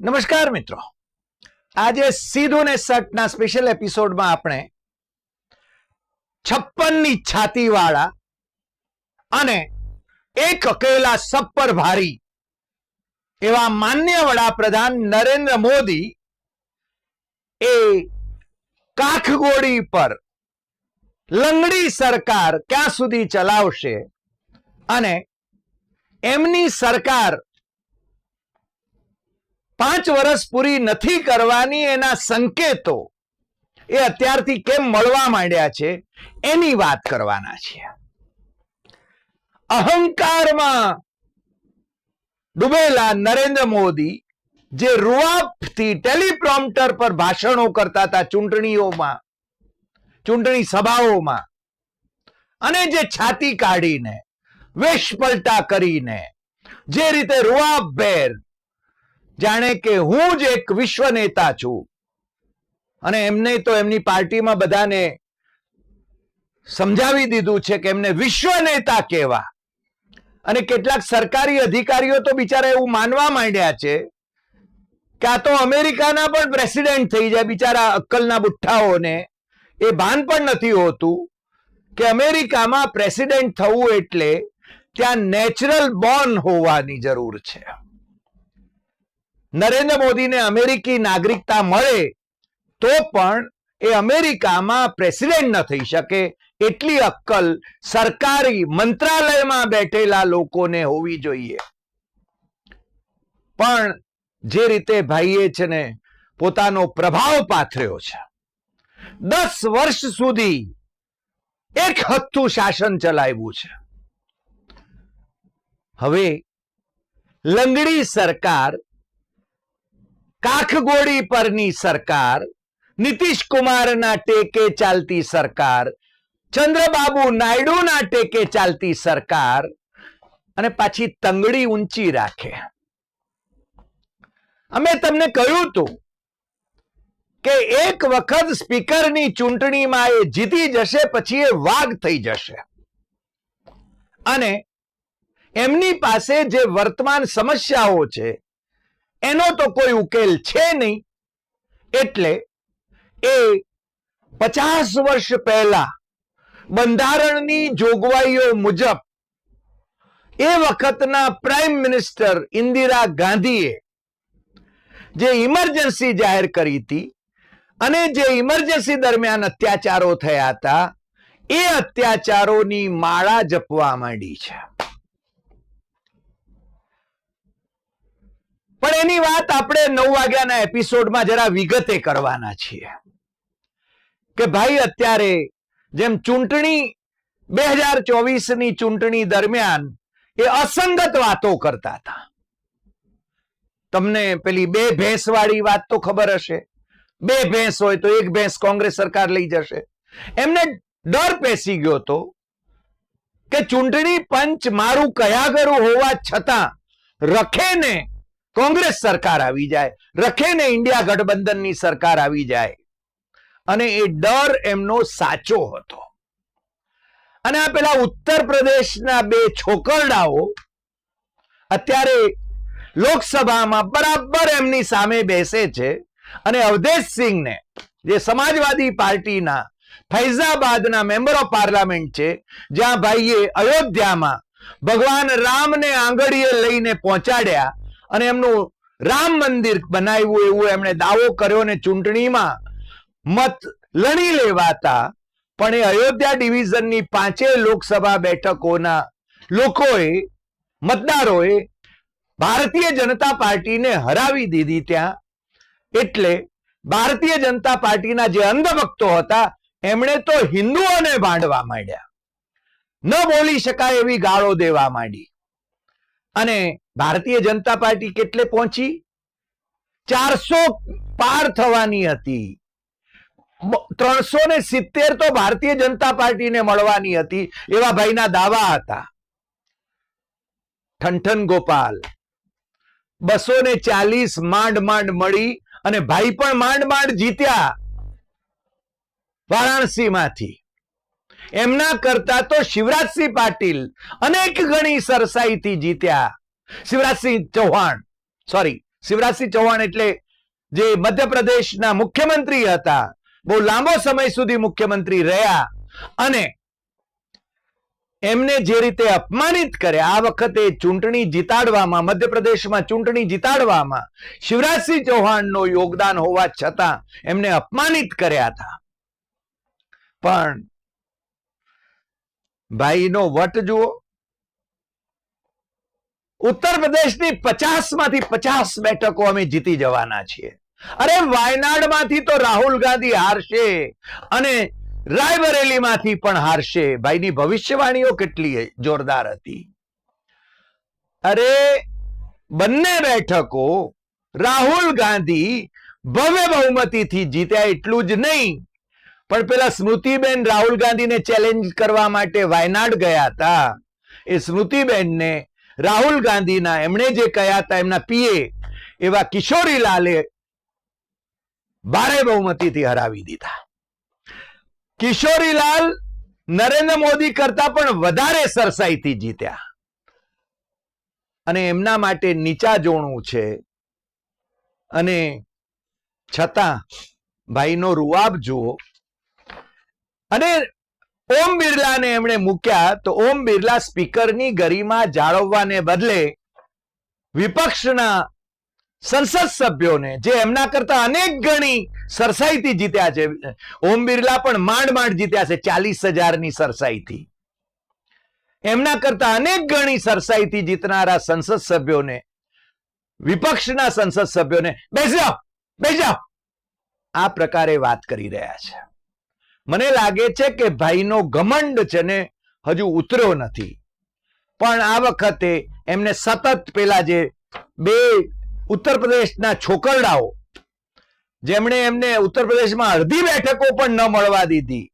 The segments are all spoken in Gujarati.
નમસ્કાર મિત્રો. આજે સીધું ને સટના સ્પેશિયલ એપિસોડમાં આપણે છપ્પનની છાતી વાળા અને એક અકેલા સપ્પર ભારી એવા માન્ય વડાપ્રધાન નરેન્દ્ર મોદી એ કાખગોળી પર લંગડી સરકાર ક્યાં સુધી ચલાવશે અને એમની સરકાર પાંચ વર્ષ પૂરી નથી કરવાની એના સંકેતો એ અત્યારથી કેમ મળવા માંડ્યા છે એની વાત કરવાના છે અહંકારમાં ડૂબેલા નરેન્દ્ર મોદી જે રૂઆપથી ટેલિપ્રોમ્પ્ટર પર ભાષણો કરતા હતા ચૂંટણીઓમાં, ચૂંટણી સભાઓમાં, અને જે છાતી કાઢીને વેશ પલટા કરીને, જે રીતે રૂઆબભેર જાણે કે હું જ એક વિશ્વ નેતા છું. અને એમને તો એમની પાર્ટીમાં બધાને સમજાવી દીધું છે કે એમને વિશ્વ નેતા કહેવા. અને કેટલાક સરકારી અધિકારીઓ તો બિચારા એવું માનવા માંડ્યા છે કે આ તો અમેરિકાના પણ પ્રેસિડેન્ટ થઈ જાય, બિચારા અક્કલના બુઠ્ઠાઓને. એ ભાન પણ નથી હોતું કે અમેરિકામાં પ્રેસિડેન્ટ થવું એટલે ત્યાં નેચરલ બોર્ન હોવાની જરૂર છે. નરેન્દ્ર મોદીને અમેરિકી નાગરિકતા મળે, તો પણ એ અમેરિકામાં પ્રેસિડેન્ટ ન થઈ શકે. એટલી અક્કલ સરકારી મંત્રાલયમાં બેઠેલા લોકોને હોવી જોઈએ. પણ જે રીતે ભાઈએ છે ને પોતાનો પ્રભાવ પાથર્યો છે. દસ વર્ષ સુધી એક હથ્થું શાસન ચલાવ્યું છે. હવે લંગડી સરકાર કાખગોળી પરની સરકાર, નીતિશ કુમારના ટેકે ચાલતી સરકાર, ચંદ્રબાબુ નાયડુના ટેકે ચાલતી સરકાર, અને પાછી તંગડી ઊંચી રાખે. અમે તમને કહ્યું હતું કે એક વખત સ્પીકરની ચૂંટણીમાં એ જીતી જશે, પછી એ વાઘ થઈ જશે. અને એમની પાસે જે વર્તમાન સમસ્યાઓ છે એનો તો કોઈ ઉકેલ છે નહીં. એટલે એ પચાસ વર્ષ પહેલા બંધારણની જોગવાઈઓ મુજબ એ વખતના પ્રાઇમ મિનિસ્ટર ઇન્દિરા ગાંધીએ જે ઇમરજન્સી જાહેર કરી હતી અને જે ઇમરજન્સી દરમિયાન અત્યાચારો થયા હતા, એ અત્યાચારોની માળા જપવા માંડી છે. પણ એની વાત આપણે નવ વાગ્યાના એપિસોડમાં જરા વિગતે કરવાના છીએ. કે ભાઈ, અત્યારે જેમ ચૂંટણી બે હજાર ચોવીસની ચૂંટણી દરમિયાન એ અસંગત વાતો કરતા હતા. તમને પેલી બે ભેંસ વાળી વાત તો ખબર હશે. બે ભેંસ હોય તો એક ભેંસ કોંગ્રેસ સરકાર લઈ જશે. એમને ડર પેસી ગયો હતો કે ચૂંટણી પંચ મારું કયા કરું હોવા છતાં રખે ને કોંગ્રેસ સરકાર આવી જાય, રખે ને ઇન્ડિયા ગઠબંધનની સરકાર આવી જાય. અને એ ડર એમનો સાચો હતો. અને આ પેલા ઉત્તર પ્રદેશના બે છોકરડાઓ અત્યારે લોકસભામાં બરાબર એમની સામે બેસે છે અને અવધેશ સિંહને, જે સમાજવાદી પાર્ટીના, ફૈઝાબાદના મેમ્બર ઓફ પાર્લામેન્ટ છે, જ્યાં ભાઈએ અયોધ્યામાં ભગવાન રામને આંગળીએ લઈને પહોંચાડ્યા અને એમનું રામ મંદિર બનાવ્યું એવું એમણે દાવો કર્યો ને ચૂંટણીમાં મત લણી લેવાતા. પણ એ અયોધ્યા ડિવિઝનની પાંચેય લોકસભા બેઠકોના લોકોએ, મતદારોએ ભારતીય જનતા પાર્ટીને હરાવી દીધી ત્યાં. એટલે ભારતીય જનતા પાર્ટીના જે અંધભક્તો હતા, એમણે તો હિન્દુઓને ભાંડવા માંડ્યા. ન બોલી શકાય એવી ગાળો દેવા માંડી. અને ભારતીય જનતા પાર્ટી કેટલે પહોંચી? ચારસો પાર થવાની હતી. ત્રણસો ને સિત્તેર તો ભારતીય જનતા પાર્ટીને મળવાની હતી, એવા ભાઈના દાવા હતા. ઠંઠન ગોપાલ, બસો ને ચાલીસ માંડ માંડ મળી અને ભાઈ પણ માંડ માંડ જીત્યા વારાણસીમાંથી. એમના કરતા તો શિવરાજસિંહ પાટીલ અનેક ગણી સરસાઈથી જીત્યા. શિવરાજસિંહ ચૌહાણ. સોરી શિવરાજસિંહ ચૌહાણ એટલે જે મધ્યપ્રદેશના મુખ્યમંત્રી હતા. બહુ લાંબો સમય સુધી મુખ્યમંત્રી રહ્યા અને એમને જે રીતે અપમાનિત કર્યા, આ વખતે ચૂંટણી જીતાડવામાં, મધ્યપ્રદેશમાં ચૂંટણી જીતાડવામાં શિવરાજસિંહ ચૌહાણનો યોગદાન હોવા છતાં એમને અપમાનિત કર્યા હતા. પણ ભાઈનો વટ જુઓ ઉત્તર પ્રદેશની પચાસમાંથી પચાસ બેઠકો અમે જીતી જવાના છીએ. અરે વાયનાડમાંથી તો રાહુલ ગાંધી હારશે અને રાયબરેલીમાંથી પણ હારશે. ભાઈની ભવિષ્યવાણીઓ કેટલી જોરદાર હતી. અરે બંને બેઠકો રાહુલ ગાંધી ભવ્ય બહુમતીથી જીત્યા એટલું જ નહીં. પણ પેલા સ્મૃતિબેન રાહુલ ગાંધીને ચેલેન્જ કરવા માટે વાયનાડ ગયા હતા. એ સ્મૃતિબેનને રાહુલ ગાંધીના એમણે જે કહ્યા હતા એમના પીએ એવા કિશોરીલાલે ભારે બહુમતીથી હરાવી દીધા. કિશોરીલાલ નરેન્દ્ર મોદી કરતા પણ વધારે સરસાઈથી જીત્યા. અને એમના માટે નીચા જોણું છે. અને છતાં ભાઈનો રૂઆબ જુઓ. અને ઓમ બિરલાને એમણે મૂક્યા તો ઓમ બિરલા સ્પીકરની ગરિમા જાળવવાને બદલે વિપક્ષના સંસદ સભ્યોને, જે એમના કરતા અનેક ગણી સરસાઈથી જીત્યા છે, ઓમ બિરલા પણ માંડ માંડ જીત્યા છે, ચાલીસ હજારની સરસાઈથી. એમના કરતા અનેક ગણી સરસાઈથી જીતનારા સંસદ સભ્યોને, વિપક્ષના સંસદ સભ્યોને, બેસી જાઓ બેસી જાઓ. આ પ્રકારે વાત કરી રહ્યા છે. મને લાગે છે કે ભાઈનો ઘમંડ છે ને હજુ ઉતર્યો નથી. પણ આ વખતે એમને સતત પેલા જે બે ઉત્તર પ્રદેશના છોકરડાઓ, જેમણે એમને ઉત્તર પ્રદેશમાં અડધી બેઠકો પણ ન મળવા દીધી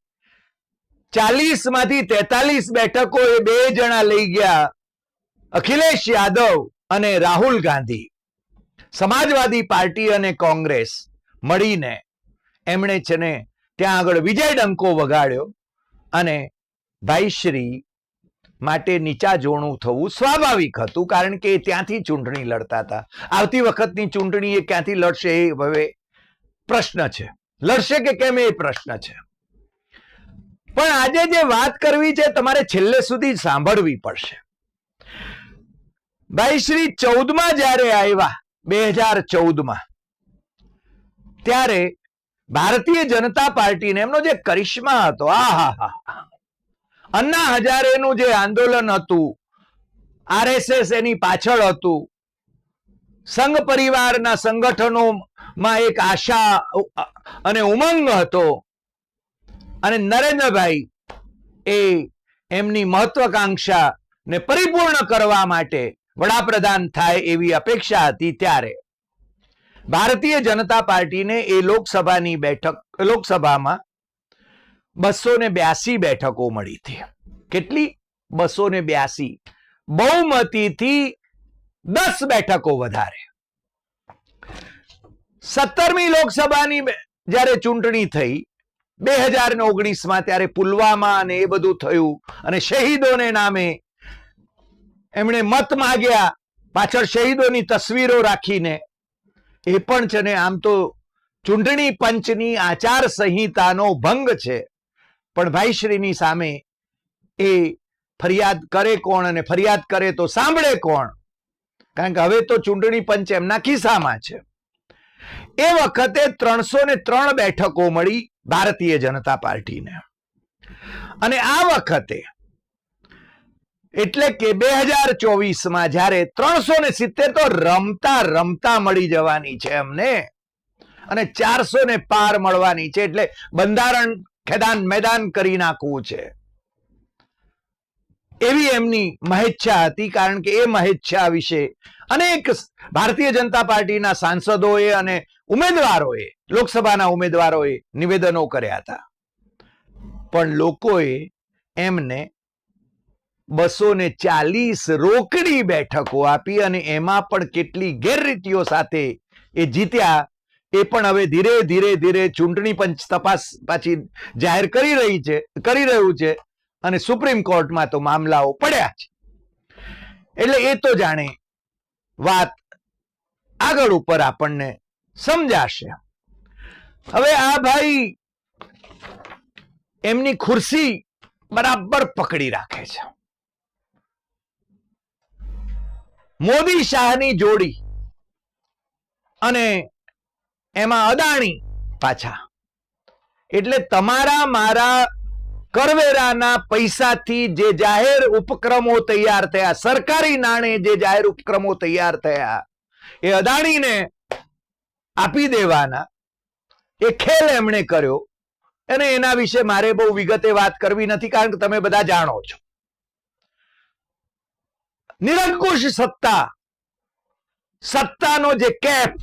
ચાલીસમાંથી તેતાલીસ બેઠકો એ બે જણા લઈ ગયા અખિલેશ યાદવ અને રાહુલ ગાંધી. સમાજવાદી પાર્ટી અને કોંગ્રેસ મળીને એમણે છે ને ત્યાં આગળ વિજય ડંકો વગાડ્યો અને ભાઈશ્રી માટે નીચા જોણું થવું સ્વાભાવિક હતું કારણ કે ત્યાંથી ચૂંટણી લડતા હતા. આવતી વખતની ચૂંટણી એ ક્યાંથી લડશે એ હવે પ્રશ્ન છે. લડશે કે કેમ એ પ્રશ્ન છે. પણ આજે જે વાત કરવી છે તમારે છેલ્લે સુધી સાંભળવી પડશે. ભાઈ શ્રી ચૌદમાં જ્યારે આવ્યા, બે હજાર ચૌદમાં, ત્યારે ભારતીય જનતા પાર્ટીને એમનો જે કરિશ્મા હતો, આ અન્ના હજારેનું જે આંદોલન હતું, આરએસએસ એની પાછળ હતું, સંઘ પરિવારના સંગઠનોમાં એક આશા, અને ઉમંગ હતો, અને નરેન્દ્રભાઈ એ એમની મહત્વાકાંક્ષાને પરિપૂર્ણ કરવા માટે વડાપ્રધાન થાય એવી અપેક્ષા હતી ત્યારે. ભારતીય જનતા પાર્ટીને એ લોકસભાની બેઠક, લોકસભામાં બસો ને બ્યાસી બેઠકો મળી હતી. કેટલી? બસો ને બ્યાસી. બહુમતીથી દસ બેઠકો વધારે. સત્તરમી લોકસભાની જ્યારે ચૂંટણી થઈ, બે હજાર ને ઓગણીસમાં ત્યારે પુલવામા અને એ બધું થયું અને શહીદોને નામે એમણે મત માગ્યા. પાછળ શહીદોની તસવીરો રાખીને એ પણ છે ને, આમ તો ચૂંટણી પંચની આચાર સંહિતાનો ભંગ છે. પણ ભાઈશ્રીની સામે એ ફરિયાદ કરે કોણ અને ફરિયાદ કરે તો સાંભળે કોણ? કારણ કે હવે તો ચૂંટણી પંચ એમના ખિસ્સામાં છે. એ વખતે ત્રણસો ને ત્રણ બેઠકો મળી ભારતીય જનતા પાર્ટીને. અને આ વખતે એટલે કે બે હજાર ચોવીસમાં જ્યારે ત્રણસો ને સિત્તેર તો રમતા રમતા મળી જવાની છે અમને અને ચારસો ને પાર મળવાની છે એટલે બંધારણ ખેદાન મેદાન કરી નાખવું છે. એવી એમની મહેચ્છા હતી કારણ કે એ મહેચ્છા વિશે અનેક ભારતીય જનતા પાર્ટીના સાંસદોએ અને ઉમેદવારોએ, લોકસભાના ઉમેદવારોએ નિવેદનો કર્યા હતા. પણ લોકોએ એમને બસો ને ચાલીસ રોકડી બેઠકો આપી અને એમાં પણ કેટલી ગેરરીતિઓ સાથે એ જીત્યા, એ પણ હવે ધીરે ધીરે ધીરે ચૂંટણી પંચ તપાસ પાછી જાહેર કરી રહી છે, કરી રહ્યું છે અને સુપ્રીમ કોર્ટમાં તો મામલાઓ પડ્યા છે. એટલે એ તો જાણે વાત આગળ ઉપર આપણને સમજાશે. હવે આ ભાઈ એમની ખુરશી બરાબર પકડી રાખે છે. મોદી શાહની જોડી અને એમાં અદાણી પાછા. એટલે તમારા મારા કરવેરાના પૈસાથી જે જાહેર ઉપક્રમો તૈયાર થયા, સરકારી નાણે જે જાહેર ઉપક્રમો તૈયાર થયા, એ અદાણીને આપી દેવાના. એ ખેલ એમણે કર્યો. અને એના વિશે મારે બહુ વિગતે વાત કરવી નથી, કારણ કે તમે બધા જાણો છો. નિરંકુશ સત્તા. સત્તાનો જે કેપ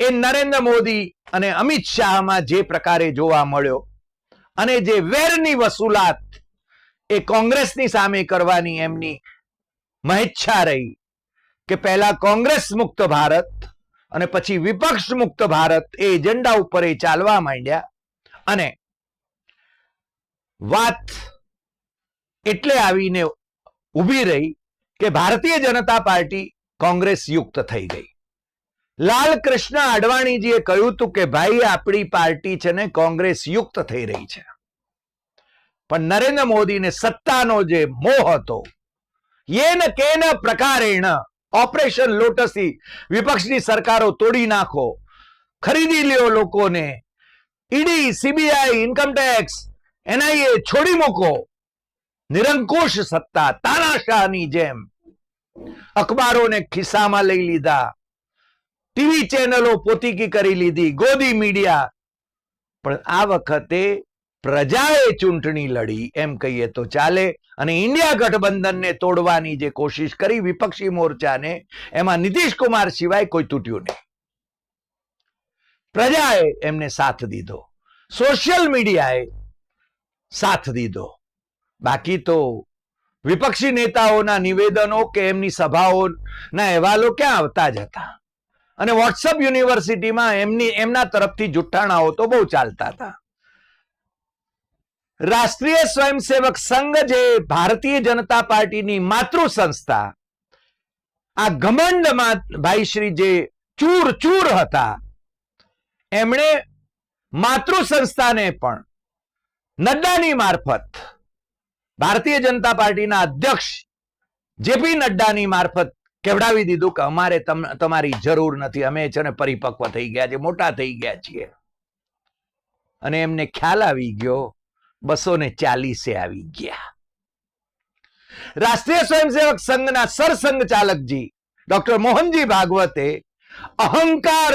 એ નરેન્દ્ર મોદી અને અમિત શાહમાં જે પ્રકારે જોવા મળ્યો અને જે વેરની વસૂલાત એ કોંગ્રેસની સામે કરવાની એમની મહેચ્છા રહી કે પહેલા કોંગ્રેસ મુક્ત ભારત અને પછી વિપક્ષ મુક્ત ભારત એ એજન્ડા ઉપર એ ચાલવા માંડ્યા. અને વાત એટલે આવીને ઊભી રહી કે ભારતીય જનતા પાર્ટી કોંગ્રેસ યુક્ત થઈ ગઈ. લાલ કૃષ્ણ અડવાણીજીએ કહ્યું હતું કે ભાઈ, આપણી પાર્ટી છે ને કોંગ્રેસ યુક્ત થઈ રહી છે. પણ નરેન્દ્ર મોદીને સત્તાનો જે મોહ હતો, યેન કેન પ્રકારેણ ઓપરેશન લોટસથી વિપક્ષની સરકારો તોડી નાખો, ખરીદી લ્યો લોકોને, ઈડી, સીબીઆઈ ઇન્કમટેક્સ એનઆઈએ છોડી મૂકો નિરંકુશ સત્તા, તાનાશાહની જેમ. અખબારોને ખિસ્સામાં લઈ લીધા. ટીવી ચેનલો પોતીકી કરી લીધી, ગોદી મીડિયા. પણ આ વખતે પ્રજાએ ચૂંટણી લડી, એમ કહીએ તો ચાલે. અને ઇન્ડિયા ગઠબંધનને તોડવાની જે કોશિશ કરી વિપક્ષી મોરચાને, એમાં નીતિશ કુમાર સિવાય કોઈ તૂટ્યું નહીં. પ્રજાએ એમને સાથ દીધો. સોશિયલ મીડિયાએ સાથ દીધો. બાકી તો વિપક્ષી નેતાઓના નિવેદનો કે એમની સભાઓના અહેવાલો ક્યાં આવતા જ હતા? અને વોટ્સઅપ યુનિવર્સિટીમાં એમની, એમના તરફથી જુઠ્ઠાણાઓ તો બહુ ચાલતા હતા. રાષ્ટ્રીય સ્વયંસેવક સંઘ જે ભારતીય જનતા પાર્ટીની માતૃ સંસ્થા આ ઘમંડમાં ભાઈ શ્રી જે ચૂર ચૂર હતા, એમણે માતૃ સંસ્થાને પણ નડ્ડાની મારફત ભારતીય જનતા પાર્ટીના અધ્યક્ષ જેપી નડ્ડાની મારફત કેવડાવી દીધું કે અમારે તમારી જરૂર નથી. અમે છે ને પરિપક્વ થઈ ગયા છે મોટા થઈ ગયા છીએ. અને એમને ખ્યાલ આવી ગયો, બસો ને ચાલીસે આવી ગયા. રાષ્ટ્રીય સ્વયંસેવક સંઘના સરસંઘ ચાલકજી ડોક્ટર મોહનજી ભાગવતે અહંકાર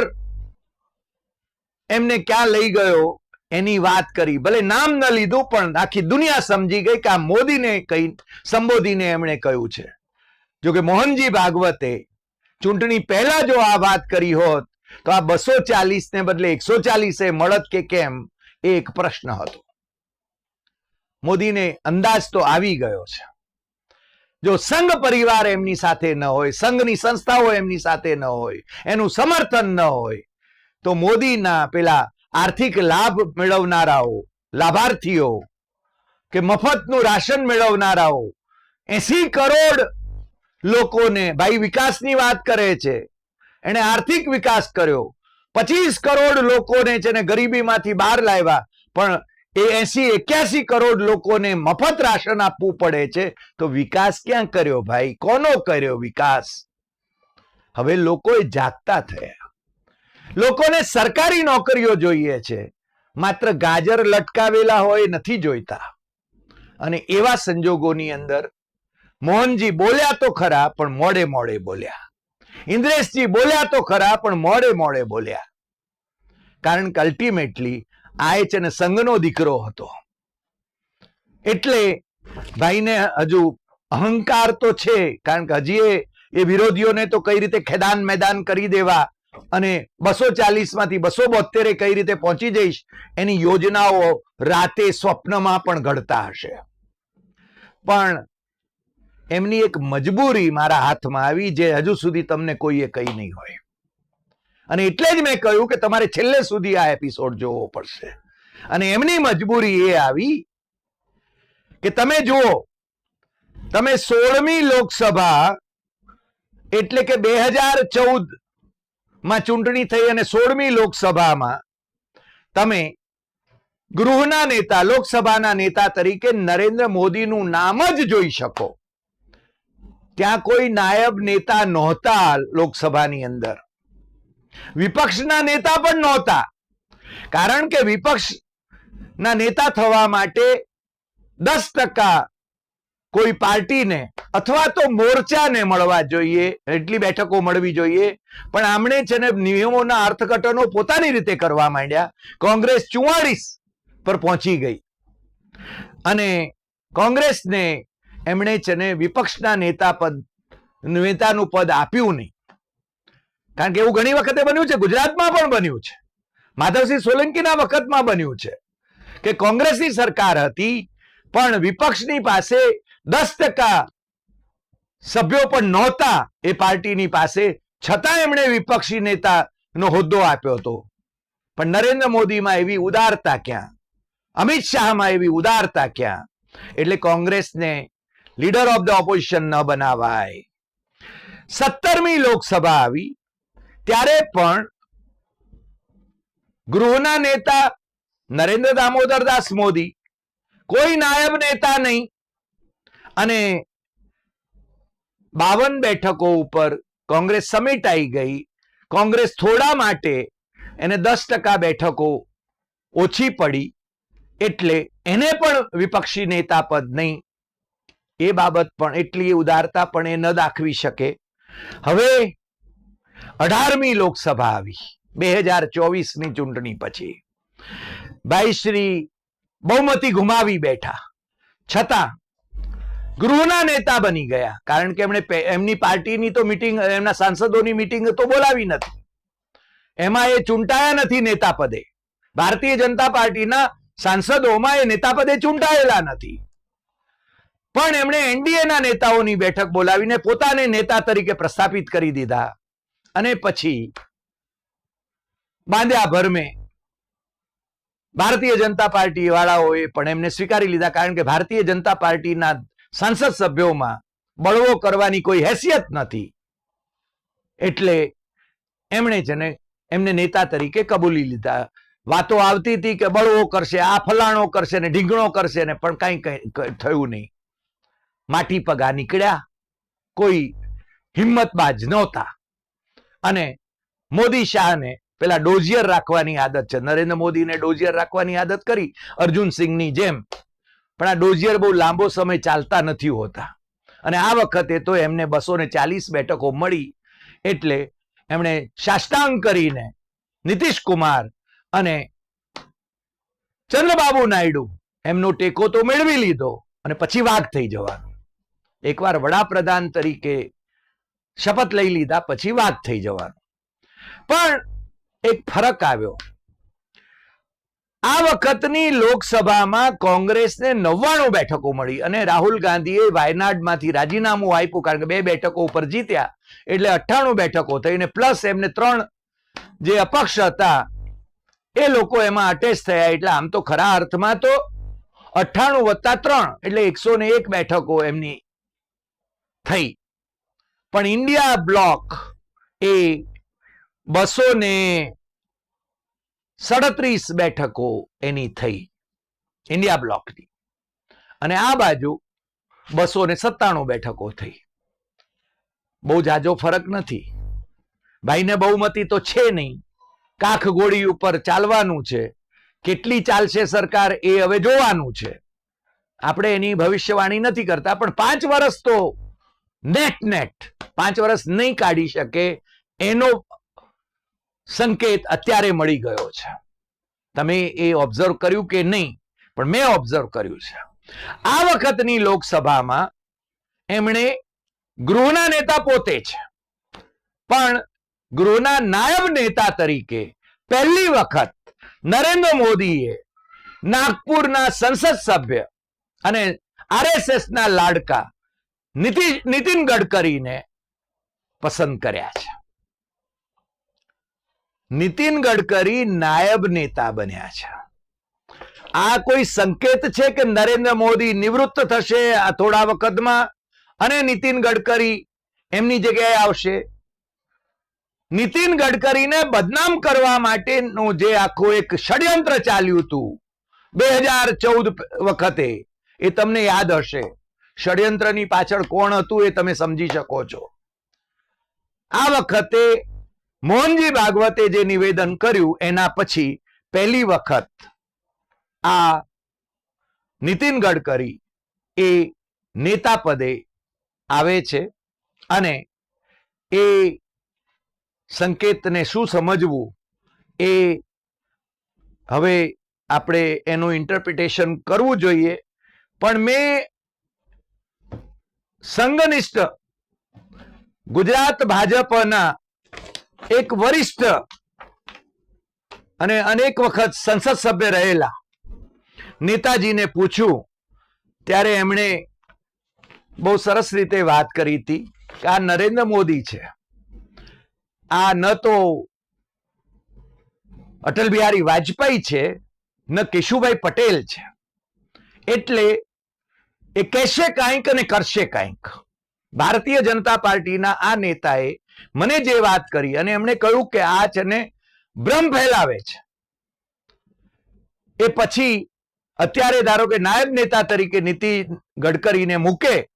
એમને ક્યાં લઈ ગયો? એની વાત કરી. ભલે નામ ન લીધું, પણ આખી દુનિયા સમજી ગઈ કે આ મોદીને કઈ, સંબોધીને એમણે કહ્યું છે. જો મોહનજી ભાગવતે ચૂંટણી પહેલા જો આ વાત કરી હોત, તો આ બસો ચાલીસ ને બદલે એકસો ચાલીસે મળત કે કેમ, એ એક પ્રશ્ન હતો. મોદીને અંદાજ તો આવી ગયો છે. જો સંઘ પરિવાર એમની સાથે ન હોય, સંઘની સંસ્થાઓ એમની સાથે ન હોય, એનું સમર્થન ન હોય, તો મોદીના પેલા આર્થિક લાભ મેળવનારાઓ, લાભાર્થીઓ, કે મફતનું રાશન મેળવનારાઓ, એસી કરોડ લોકોને ભાઈ વિકાસની વાત કરે છે. એને આર્થિક વિકાસ કર્યો. પચીસ કરોડ લોકોને છે ને ગરીબીમાંથી બહાર લાવ્યા. પણ એ એસી, એક્યાસી કરોડ લોકોને મફત રાશન આપવું પડે છે. તો વિકાસ ક્યાં કર્યો ભાઈ? કોનો કર્યો વિકાસ? હવે લોકો એ જાગતા થયા. લોકોને સરકારી નોકરીઓ જોઈએ છે. માત્ર ગાજર લટકાવેલા હોય નથી જોઈતા. અને એવા સંજોગોની અંદર મોહનજી બોલ્યા તો ખરા, પણ મોડે મોડે બોલ્યા. ઇન્દ્રેશજી બોલ્યા તો ખરા, પણ મોડે મોડે બોલ્યા. કારણ કે અલ્ટિમેટલી આયચ છે ને સંઘનો દીકરો હતો. એટલે ભાઈને હજુ અહંકાર તો છે, કારણ કે હજી એ વિરોધીઓને તો કઈ રીતે ખેદાન મેદાન કરી દેવા અને બસો ચાલીસમાંથી બસો બોતેરે કઈ રીતે પહોંચી જઈશ, એની યોજનાઓ રાતે સ્વપ્નમાં પણ ઘડતા હશે. પણ એમની એક મજબૂરી મારા હાથમાં આવી જે હજુ સુધી તમને કોઈએ કહી નહીં હોય. અને એટલે જ મેં કહ્યું કે તમારે છેલ્લે સુધી આ એપિસોડ જોવો પડશે. અને એમની મજબૂરી એ આવી કે તમે જુઓ, તમે સોળમી લોકસભા એટલે કે બે હજાર ચૌદ માં ચૂંટણી થઈ અને સોળમી લોકસભામાં તમે ગૃહના નેતા, લોકસભાના નેતા તરીકે નરેન્દ્ર મોદીનું નામ જ જોઈ શકો. ત્યાં કોઈ નાયબ નેતા નહોતા લોકસભાની અંદર. વિપક્ષના નેતા પણ નહોતા. કારણ કે વિપક્ષના નેતા થવા માટે દસ ટકા કોઈ પાર્ટીને અથવા તો મોરચાને મળવા જોઈએ, એટલી બેઠકો મળવી જોઈએ. પણ આમણે છે ને નિયમોના અર્થઘટનો પોતાની રીતે કરવા માંડ્યા. કોંગ્રેસ ચુવાળીસ પર પહોંચી ગઈ. અને કોંગ્રેસને એમણે છે ને વિપક્ષના નેતા પદ, નેતાનું પદ આપ્યું નહીં. કારણ કે એવું ઘણી વખતે બન્યું છે, ગુજરાતમાં પણ બન્યું છે. માધવસિંહ સોલંકીના વખતમાં બન્યું છે કે કોંગ્રેસની સરકાર હતી, પણ વિપક્ષની પાસે દસ ટકા સભ્યો પણ નહોતા એ પાર્ટીની પાસે. છતાં એમણે વિપક્ષી નેતાનો હોદ્દો આપ્યો હતો. પણ નરેન્દ્ર મોદીમાં એવી ઉદારતા ક્યાં? અમિત શાહમાં એવી ઉદારતા ક્યાં? એટલે કોંગ્રેસને લીડર ઓફ ધ ઓપોઝિશન ન બનાવાય. સત્તરમી લોકસભા આવી, ત્યારે પણ ગૃહના નેતા નરેન્દ્ર દામોદર દાસ મોદી, કોઈ નાયબ નેતા નહીં અને બાવન બેઠકો ઉપર કોંગ્રેસ સમેટાઈ ગઈ. કોંગ્રેસ થોડા માટે એને દસ ટકા બેઠકો ઓછી પડી. એટલે એને પણ વિપક્ષી નેતા પદ નહીં. એ બાબત પણ એટલી ઉદારતા પણ એ ન દાખવી શકે. હવે અઢારમી લોકસભા આવી, બે હજાર ચોવીસની ચૂંટણી પછી. ભાઈ શ્રી બહુમતી ગુમાવી બેઠા. છતાં ગૃહના નેતા બની ગયા. કારણ કે એમણે એમની પાર્ટીની તો મિટિંગ એમના સાંસદોની મિટિંગ તો બોલાવી નથી. એમાં એ ચૂંટાયા નથી નેતા પદે. ભારતીય જનતા પાર્ટીના સાંસદોમાં એ નેતા પદે ચૂંટાયેલા નથી. પણ એમણે એનડીએના નેતાઓની બેઠક બોલાવીને પોતાને નેતા તરીકે પ્રસ્થાપિત કરી દીધા. અને પછી બાંધ્યા ભરમે ભારતીય જનતા પાર્ટી વાળાઓએ પણ એમને સ્વીકારી લીધા. કારણ કે ભારતીય જનતા પાર્ટીના સંસદ સભ્યોમાં બળવો કરવાની કોઈ હેસિયત નથી. એટલે એમણે છે એમને નેતા તરીકે કબૂલી લીધા. વાતો આવતી હતી કે બળવો કરશે, આ ફલાણો કરશે ને ઢીંગણો કરશે ને, પણ કાંઈ થયું નહીં. માટી પગા નીકળ્યા. કોઈ હિંમતબાજ નહોતા. અને મોદી શાહને પેલા ડોઝિયર રાખવાની આદત છે. નરેન્દ્ર મોદીને ડોઝિયર રાખવાની આદત કરી. અર્જુન સિંહની જેમ પણ આ ડોઝિયર બહુ લાંબો સમય ચાલતા નથી હોતા. અને આ વખતે તો એમને બસો ને ચાલીસ બેઠકો મળી એટલે એમણે શાસ્તાંગ કરીને નીતિશ અને ચંદ્રબાબુ નાયડુ એમનો ટેકો તો મેળવી લીધો અને પછી વાઘ થઈ જવાનો. એકવાર વડાપ્રધાન તરીકે શપથ લઈ લીધા, પછી વાત થઈ જવાનો. પણ એક ફરક આવ્યો. આ વખતની લોકસભામાં કોંગ્રેસને નવ્વાણું બેઠકો મળી અને રાહુલ ગાંધીએ વાયનાડમાંથી રાજીનામું આપ્યું કારણ કે બે બેઠકો ઉપર જીત્યા એટલે અઠ્ઠાણું બેઠકો થઈને પ્લસ એમને ત્રણ જે અપક્ષ હતા એ લોકો એમાં અટેચ થયા એટલે આમ તો ખરા અર્થમાં તો અઠ્ઠાણું વત્તા ત્રણ એટલે એકસો ને એક બેઠકો એમની થઈ. પણ ઇન્ડિયા બ્લોક એ બસો ને સડત્રીસ બેઠકો એની થઈ ઇન્ડિયા બ્લોકની. અને આ બાજુ બસો ને સત્તાણું બેઠકો થઈ. બહુ જાજો ફરક નથી. ભાઈને બહુમતી તો છે નહીં. કાખ ગોળી ઉપર ચાલવાનું છે. કેટલી ચાલશે સરકાર એ હવે જોવાનું છે. આપણે એની ભવિષ્યવાણી નથી કરતા, પણ પાંચ વર્ષ તો નેટ નેટ પાંચ વર્ષ નહીં કાઢી શકે એનો સંકેત અત્યારે મળી ગયો છે. તમે એ ઓબ્ઝર્વ કર્યું કે નહીં? પણ મેં ઓબ્ઝર્વ કર્યું છે. આ વખતની લોકસભામાં એમણે ગૃહના નેતા પોતે છે. પણ ગૃહના નાયબ નેતા તરીકે પહેલી વખત નરેન્દ્ર મોદીએ નાગપુરના સંસદ સભ્ય અને આરએસએસના લાડકા નીતિ- નીતિન ગડકરીને પસંદ કર્યા છે. નીતિન ગડકરી નાયબ નેતા બન્યા છે. આ કોઈ સંકેત છે કે નરેન્દ્ર મોદી નિવૃત્ત થશે આ થોડા વખતમાં? અને નીતિન ગડકરી એમની જગ્યાએ આવશે. નીતિન ગડકરીને બદનામ કરવા માટેનું જે આખું એક ષડયંત્ર ચાલ્યું હતું, બે હજાર ચૌદ વખતે, એ તમને યાદ હશે. ષડયંત્રની પાછળ કોણ હતું એ તમે સમજી શકો છો. આ વખતે મોહનજી ભાગવતે જે નિવેદન કર્યું, એના પછી પહેલી વખત આ નીતિન ગડકરી એ નેતા પદે આવે છે અને એ સંકેતને શું સમજવું એ હવે આપણે એનું ઇન્ટરપ્રિટેશન કરવું જોઈએ. પણ મેં સંઘનિષ્ઠ ગુજરાત ભાજપના એક વરિષ્ઠ અને અનેક વખત સંસદ સભ્ય રહેલા નેતાજીને પૂછ્યું, ત્યારે એમણે બહુ સરસ રીતે વાત કરી હતી કે આ નરેન્દ્ર મોદી છે. આ ન તો અટલ બિહારી વાજપેયી છે, ન કેશુભાઈ પટેલ છે. એટલે એ કહેશે કાંઈક અને કરશે કાંઈક. ભારતીય જનતા પાર્ટીના આ નેતાએ મને જે વાત કરી અને એમણે કહ્યું કે આ છે ભ્રમ ફેલાવે છે. એ પછી અત્યારે ધારો કે નાયબ નેતા તરીકે નીતિન ગડકરીને મૂકે,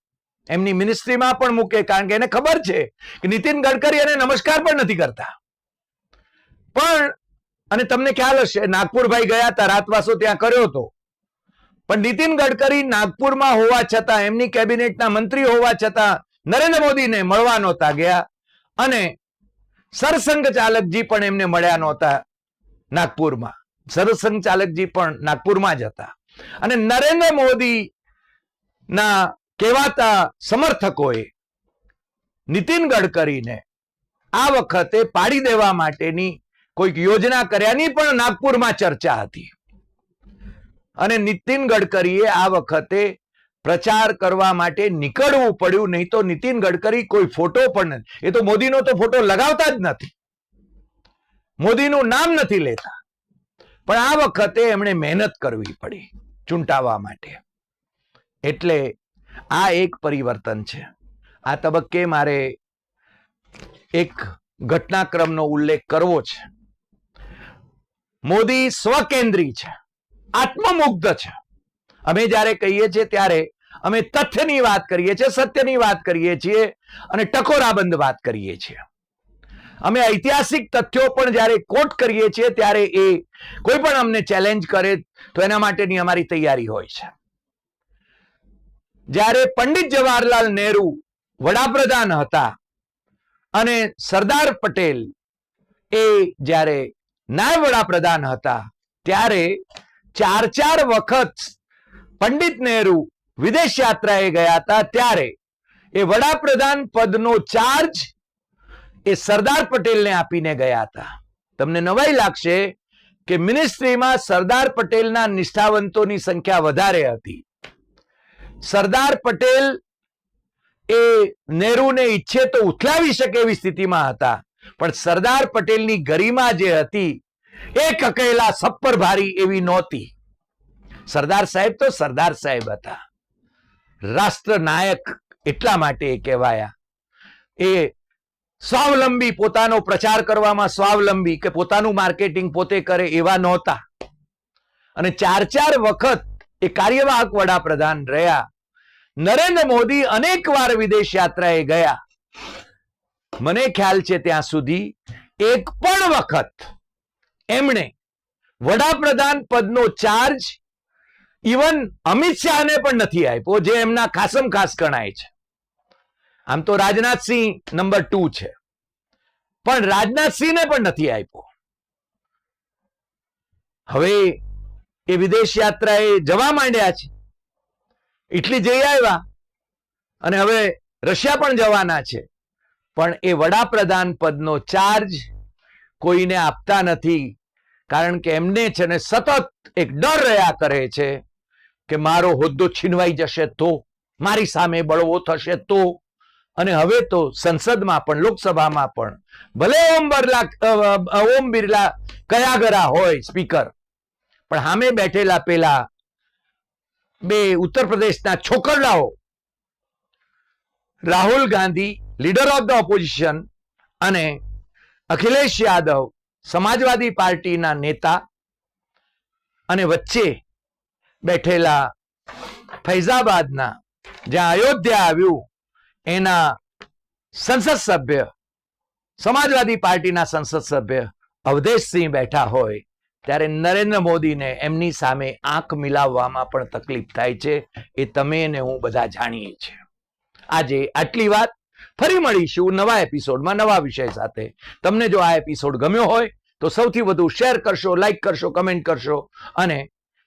એમની મિનિસ્ટ્રીમાં પણ મૂકે, કારણ કે એને ખબર છે કે નીતિન ગડકરી એને નમસ્કાર પણ નથી કરતા. પણ, અને તમને ખ્યાલ હશે, નાગપુરભાઈ ગયા હતા, રાતવાસો ત્યાં કર્યો હતો. પણ નીતિન ગડકરી નાગપુરમાં હોવા છતાં, એમની કેબિનેટના મંત્રી હોવા છતાં નરેન્દ્ર મોદીને મળવા નહોતા ગયા. અને સરસંઘ ચાલકજી પણ એમને મળ્યા નહોતા નાગપુરમાં. સરસંઘ ચાલકજી પણ નાગપુરમાં જ હતા. અને નરેન્દ્ર મોદી ના કહેવાતા સમર્થકોએ નીતિન ગડકરીને આ વખતે પાડી દેવા માટેની કોઈક યોજના કર્યાની પણ નાગપુરમાં ચર્ચા હતી. અને નીતિન ગડકરીએ આ વખતે પ્રચાર કરવા માટે નીકળવું પડ્યું, નહીં તો નીતિન ગડકરી કોઈ ફોટો પણ નથી. એ તો મોદીનો તો ફોટો લગાવતા જ નથી. મોદીનું નામ નથી લેતા. પણ આ વખતે એમણે મહેનત કરવી પડી ચૂંટાવા માટે. એટલે આ એક પરિવર્તન છે. આ તબક્કે મારે એક ઘટનાક્રમનો ઉલ્લેખ કરવો છે. મોદી સ્વકેન્દ્રી છે. આત્મમુગ્ધ છે. અમે જ્યારે કહીએ છીએ ત્યારે અમે તથ્યની વાત કરીએ છીએ, સત્યની વાત કરીએ છીએ અને ટકોરાબંધ વાત કરીએ છીએ. અમે ઐતિહાસિક તથ્યો પણ જ્યારે કોટ કરીએ છીએ, ત્યારે એ કોઈ પણ અમને ચેલેન્જ કરે તો એના માટેની અમારી તૈયારી હોય છે. જ્યારે પંડિત જવાહરલાલ નહેરુ વડાપ્રધાન હતા અને સરદાર પટેલ એ જ્યારે નાયબ વડાપ્રધાન હતા, ત્યારે ચાર ચાર વખત પંડિત નહેરુ વિદેશ યાત્રાએ ગયા હતા ત્યારે એ વડાપ્રધાન પદનો ચાર્જ એ સરદાર પટેલને આપીને ગયા હતા. તમને નવાઈ લાગશે કે મિનિસ્ટ્રીમાં સરદાર પટેલના નિષ્ઠાવંતોની સંખ્યા વધારે હતી. સરદાર પટેલ એ નેહરુને ઈચ્છે તો ઉથલાવી શકે એવી સ્થિતિમાં હતા, પણ સરદાર પટેલની ગરિમા જે હતી એ કકેલા સપ્પર ભારી એવી નહોતી. સરદાર સાહેબ તો સરદાર સાહેબ હતા. રાષ્ટ્ર નાયક એટલા માટે કહેવાયા. એ સ્વાવલંબી પોતાનો પ્રચાર કરવામાં સ્વાવલંબી કે પોતાનું માર્કેટિંગ પોતે કરે એવા નહોતા. અને ચાર ચાર વખત એ કાર્યવાહક વડાપ્રધાન રહ્યા. નરેન્દ્ર મોદી અનેક વાર વિદેશ યાત્રાએ ગયા. મને ખ્યાલ છે ત્યાં સુધી એક પણ વખત એમણે વડાપ્રધાન પદનો ચાર્જ ઇવન અમિત શાહને પણ નથી આપ્યો, જે એમના ખાસમ ખાસ ગણાય છે. આમ તો રાજનાથસિંહ નંબર ટુ છે. પણ રાજનાથસિંહને પણ નથી આપ્યો. હવે એ વિદેશ યાત્રાએ જવા માંડ્યા છે. ઇટલી જઈ આવ્યા અને હવે રશિયા પણ જવાના છે. પણ એ વડાપ્રધાન પદનો ચાર્જ કોઈને આપતા નથી. કારણ કે એમને છે ને સતત એક ડર રહ્યા કરે છે કે મારો હોદ્દો છીનવાઈ જશે તો? મારી સામે બળવો થશે તો? અને હવે તો સંસદમાં પણ, લોકસભામાં પણ, ભલે ઓમ બિરલા ઓમ બિરલા કયા ગરા હોય સ્પીકર, પણ સામે બેઠેલા પેલા બે ઉત્તર પ્રદેશના છોકરડાઓ, Rahul Gandhi, leader of the opposition અને અખિલેશ યાદવ સમાજવાદી પાર્ટીના નેતા અને વચ્ચે બેઠેલા ફૈઝાબાદના જ્યાં અયોધ્યા આવ્યું, એના સંસદ સભ્ય, સમાજવાદી પાર્ટીના સંસદ સભ્ય અવધેશસિંહ બેઠા હોય, ત્યારે નરેન્દ્ર મોદીને એમની સામે આંખ મિલાવવામાં પણ તકલીફ થાય છે. એ તમે ને હું બધા જાણીએ છીએ. આજે આટલી વાત. ફરી મળીશું નવા એપિસોડમાં નવા વિષય સાથે. તમને જો આ એપિસોડ ગમ્યો હોય, તો સૌથી વધુ શેર કરશો, લાઈક કરશો, કમેન્ટ કરશો અને